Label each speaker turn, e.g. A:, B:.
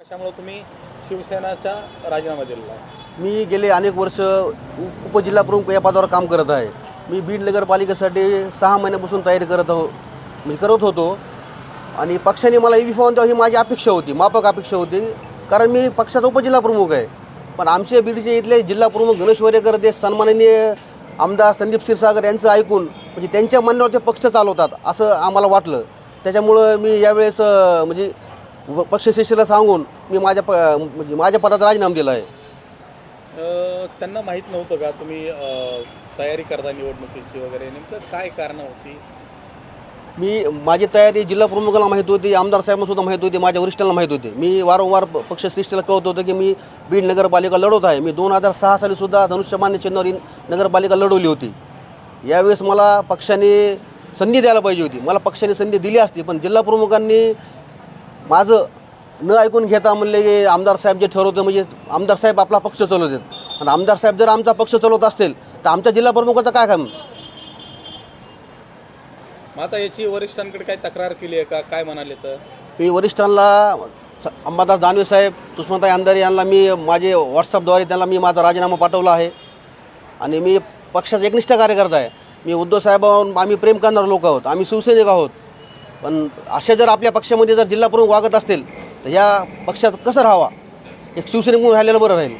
A: कशामुळे तुम्ही शिवसेनाचा राजीनामा दिलेला आहे?
B: मी गेले अनेक वर्ष उपजिल्हा प्रमुख या पदावर काम करत आहे. मी बीड नगरपालिकेसाठी सहा महिन्यापासून तयारी करत आहो म्हणजे करत होतो. आणि पक्षाने मला ई फॉर्म द्यावं ही माझी अपेक्षा होती माफक अपेक्षा होती. कारण मी पक्षाचा उपजिल्हा प्रमुख आहे. पण आमचे बीडचे इथले जिल्हा प्रमुख गणेश वरेकर ते सन्माननीय आमदार संदीप क्षीरसागर यांचं ऐकून म्हणजे त्यांच्या म्हणण्यावर ते पक्ष चालवतात असं आम्हाला वाटलं. त्याच्यामुळं मी यावेळेस म्हणजे पक्षश्रेष्ठीला सांगून मी माझ्या प म्हणजे माझ्या पदाचा राजीनामा दिला आहे
A: अ, त्यांना माहीत नव्हतं का तुम्ही अ, तयारी करता निवडणुकीची वगैरे? नेमकं काय कारणं होती?
B: मी माझी तयारी जिल्हा प्रमुखाला माहीत होती आमदार साहेबांना सुद्धा माहीत होती माझ्या वरिष्ठांना माहीत होती. मी वारंवार प- पक्षश्रेष्ठीला कळवत होतं की मी बीड नगरपालिका लढवत आहे. मी दोन हजार सहा साली सुद्धा धनुष्यमान्य चिन्हावर ही नगरपालिका लढवली होती. यावेळेस मला पक्षाने संधी द्यायला पाहिजे होती. मला पक्षाने संधी दिली असती पण जिल्हा प्रमुखांनी माझं न ऐकून घेता म्हणले की आमदार साहेब जे ठरवतं म्हणजे आमदार साहेब आपला पक्ष चालवतात. आणि आमदार साहेब जर आमचा पक्ष चालवत असतील तर आमच्या जिल्हा प्रमुखाचं काय काम?
A: मग आता याची वरिष्ठांकडे काय तक्रार केली आहे का? काय म्हणाले तर?
B: मी वरिष्ठांना स- अंबादास दानवे साहेब सुषमाताई अंधारे यांना मी माझे व्हॉट्सअपद्वारे त्यांना मी माझा राजीनामा पाठवला आहे. आणि मी पक्षाचा एकनिष्ठ कार्यकर्ता आहे. मी उद्धव साहेबांवर आम्ही प्रेम करणारे लोक आहोत. आम्ही शिवसैनिक आहोत. पण असे जर आपल्या पक्षामध्ये जर जिल्हा प्रमुख वागत असतील तर या पक्षात कसं राहावा? एक शिवसैनिक म्हणून राहिलेलं बरं राहील.